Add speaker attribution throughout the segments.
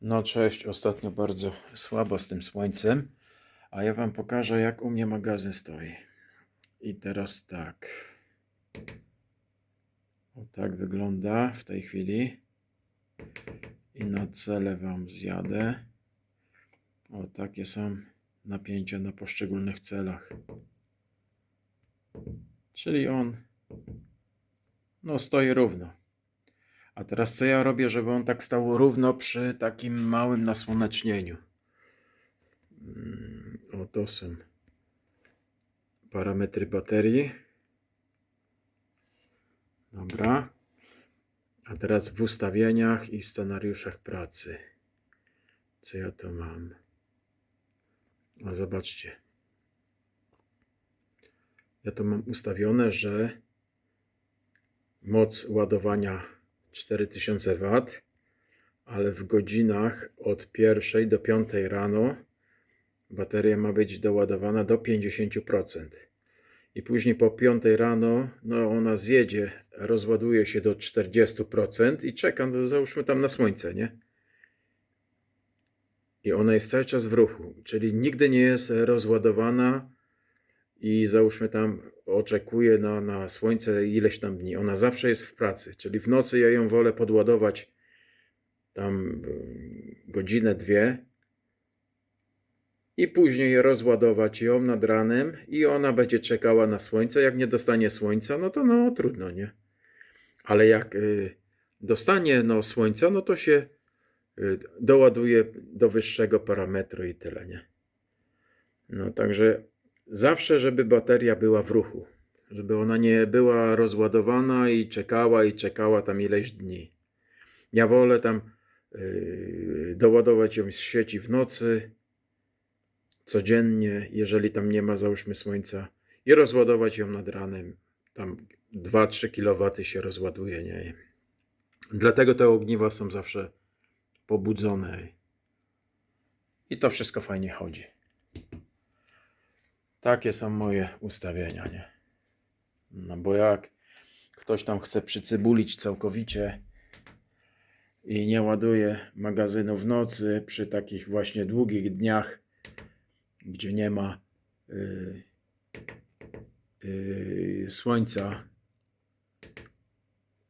Speaker 1: No cześć, ostatnio bardzo słabo z tym słońcem, a ja wam pokażę jak u mnie magazyn stoi. I teraz tak. O tak wygląda w tej chwili. I na cele wam zjadę. O takie są napięcia na poszczególnych celach. Czyli on no stoi równo. A teraz co ja robię, żeby on tak stał równo przy takim małym nasłonecznieniu? Mm, O, to są parametry baterii. Dobra. A teraz w ustawieniach i scenariuszach pracy. Co ja tu mam? A zobaczcie. Ja tu mam ustawione, że moc ładowania 4000 W, ale w godzinach od pierwszej do 5 rano bateria ma być doładowana do 50%. I później po 5 rano no ona zjedzie, rozładuje się do 40% i czeka, no, załóżmy tam na słońce, nie? I ona jest cały czas w ruchu, czyli nigdy nie jest rozładowana i załóżmy tam oczekuje na, na słońce ileś tam dni. Ona zawsze jest w pracy, czyli w nocy ja ją wolę podładować tam y, godzinę, dwie i później rozładować ją nad ranem i ona będzie czekała na słońce. Jak nie dostanie słońca, no to no trudno, nie? Ale jak y, dostanie no, słońca, no to się y, doładuje do wyższego parametru i tyle, nie? No także zawsze, żeby bateria była w ruchu, żeby ona nie była rozładowana i czekała i czekała tam ileś dni. Ja wolę tam yy, doładować ją z sieci w nocy, codziennie, jeżeli tam nie ma załóżmy słońca i rozładować ją nad ranem. Tam 2-3 kW się rozładuje, nie? Dlatego te ogniwa są zawsze pobudzone. I to wszystko fajnie chodzi. Takie są moje ustawienia, nie? No bo jak ktoś tam chce przycybulić całkowicie i nie ładuje magazynu w nocy przy takich właśnie długich dniach, gdzie nie ma yy, yy, słońca.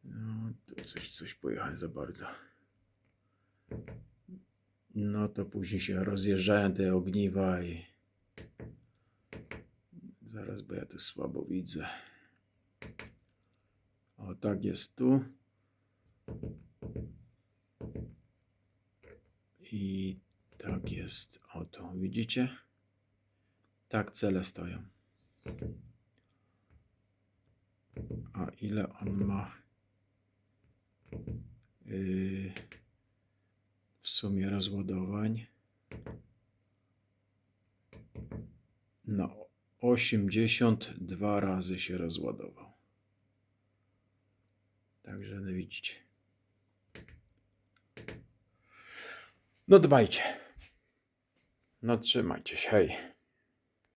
Speaker 1: No, coś, coś pojechałem za bardzo. No to później się rozjeżdżają te ogniwa i Zaraz, bo ja tu słabo widzę. O, tak jest tu. I tak jest. Oto, widzicie? Tak cele stoją. A ile on ma yy, w sumie rozładowań? No, 82 razy się rozładował. Także no widzicie. No dbajcie. No trzymajcie się. Hej.